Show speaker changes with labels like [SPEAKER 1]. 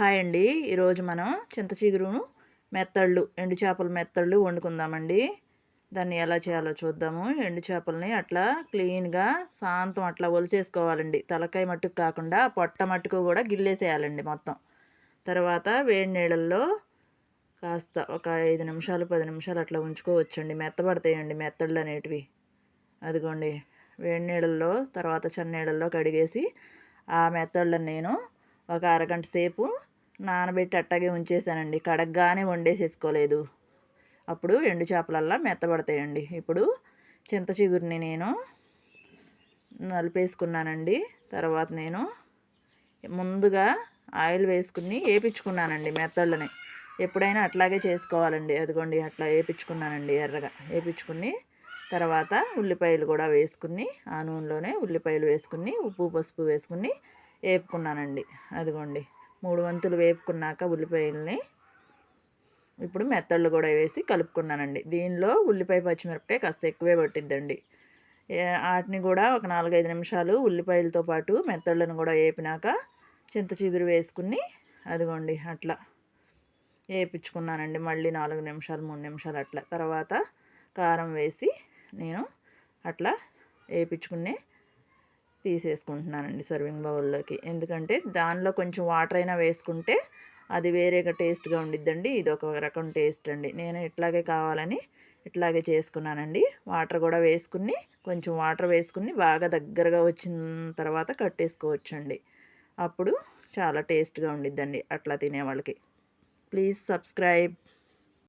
[SPEAKER 1] Hi అండి. ఈరోజు మనం చింత చిగురును మెత్తళ్ళు ఎండు చేపల మెత్తళ్ళు వండుకుందామండి. దాన్ని ఎలా చేయాలో చూద్దాము. ఎండు చేపలని అట్లా క్లీన్గా శాంతం అట్లా ఒలిచేసుకోవాలండి. తలకాయ మట్టుకు కాకుండా పొట్ట మట్టుకు కూడా గిల్లేసేయాలండి మొత్తం. తర్వాత వేడి నీళ్ళల్లో కాస్త ఒక ఐదు నిమిషాలు పది నిమిషాలు అట్లా ఉంచుకోవచ్చండి. మెత్తబడతాయండి మెత్తళ్ళు అనేటివి. అదిగోండి. వేడి నీళ్ళల్లో తర్వాత చన్నీళ్ళల్లో కడిగేసి ఆ మెత్తళ్ళని నేను ఒక అరగంట సేపు నానబెట్టి అట్టగే ఉంచేసానండి కడగ్గానే వండేసేసుకోలేదు. అప్పుడు ఎండు చేపలల్లా మెత్తబడతాయండి. ఇప్పుడు చింత చిగురిని నేను నలిపేసుకున్నానండి. తర్వాత నేను ముందుగా ఆయిల్ వేసుకుని వేపించుకున్నానండి మెత్తళ్ళని. ఎప్పుడైనా అట్లాగే చేసుకోవాలండి. అదిగోండి అట్లా వేపించుకున్నానండి ఎర్రగా. వేపించుకుని తర్వాత ఉల్లిపాయలు కూడా వేసుకుని ఆ నూనెలోనే ఉల్లిపాయలు వేసుకుని ఉప్పు పసుపు వేసుకుని వేపుకున్నానండి. అదిగోండి. మూడు వంతులు వేపుకున్నాక ఉల్లిపాయలని ఇప్పుడు మెత్తళ్ళు కూడా వేసి కలుపుకున్నానండి. దీనిలో ఉల్లిపాయ పచ్చిమిరపకాయ కాస్త ఎక్కువే పట్టిద్దండి. వాటిని కూడా ఒక నాలుగైదు నిమిషాలు ఉల్లిపాయలతో పాటు మెత్తళ్ళను కూడా వేపినాక చింత చిగురు వేసుకుని అదిగోండి అట్లా వేపించుకున్నానండి. మళ్ళీ నాలుగు నిమిషాలు మూడు నిమిషాలు అట్లా. తర్వాత కారం వేసి నేను అట్లా వేపించుకునే తీసేసుకుంటున్నానండి సర్వింగ్ బౌల్లోకి. ఎందుకంటే దానిలో కొంచెం వాటర్ అయినా వేసుకుంటే అది వేరేగా టేస్ట్గా ఉండిద్దండి. ఇది ఒక రకం టేస్ట్ అండి. నేను ఇట్లాగే కావాలని ఇట్లాగే చేసుకున్నానండి. వాటర్ కూడా వేసుకుని కొంచెం వాటర్ వేసుకుని బాగా దగ్గరగా వచ్చిన తర్వాత కట్టేసుకోవచ్చండి. అప్పుడు చాలా టేస్ట్గా ఉండిద్దండి అట్లా తినే వాళ్ళకి ప్లీజ్ సబ్స్క్రైబ్.